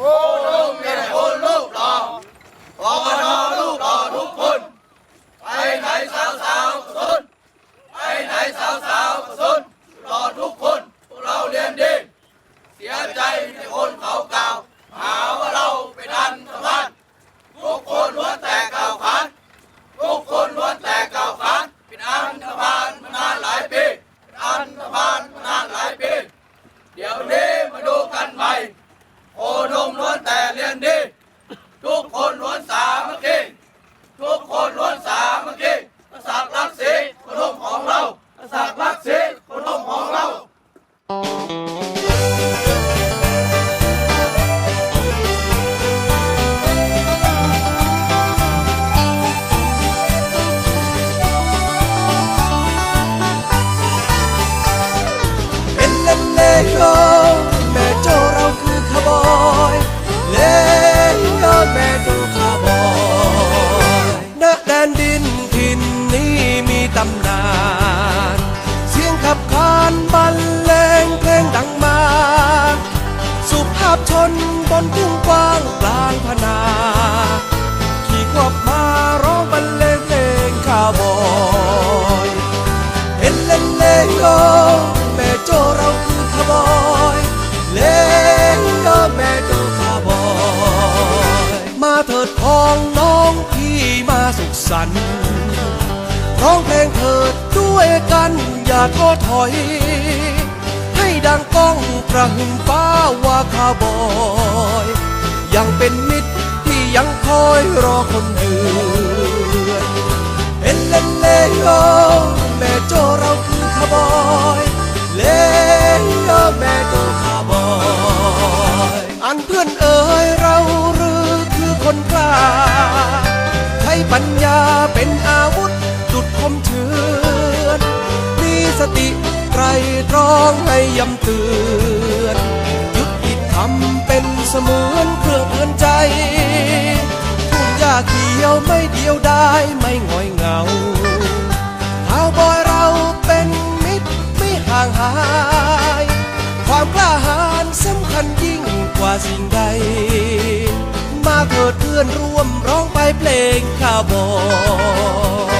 โสันร้องเพลงเถิดด้วยกัน อย่าท้อถอย ให้ดังก้องประหึ่มฟ้าว่าคาบอย ยังเป็นมิตรที่ยังคอยรอคนอื่น องให้ยำเตือนยุติธรรมเป็นเสมือนเครื่องเตือนใจ ทุ่งหญ้าเขียวไม่เดียวดายไม่หงอยเหงาข่าวบอยเราเป็นมิตรไม่ห่างหาย ความกล้าหาญสำคัญยิ่งกว่าสิ่งใด มาเถิดเพื่อนร่วมร้องไปเพลงข้าวบอย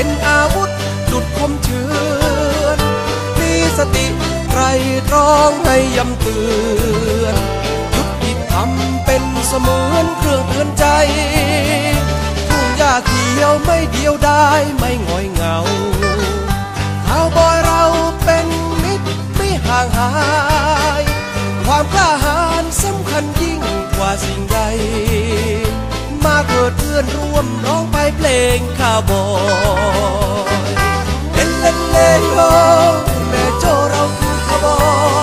เป็นอาวุธดุดคมเชือนมีสติไตรตรองให้ยำเตือนยุติธรรมเป็นเสมือนเครื่องเตือนใจทุ่งหญ้าเขียวไม่เดียวดายไม่หงอยเหงาข่าวบอยเราเป็นมิตรไม่ห่างหาย ความกล้าหาญสำคัญยิ่งกว่าสิ่งใด อนร่วมร้องไปเพลงข้าบอยเล่นเล่นเล่นโยแม่โจเราคือข้าบอ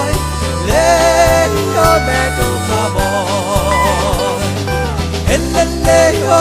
ยเล่นโยแม่โจข้าบอยเล่นเล่นเล่นโย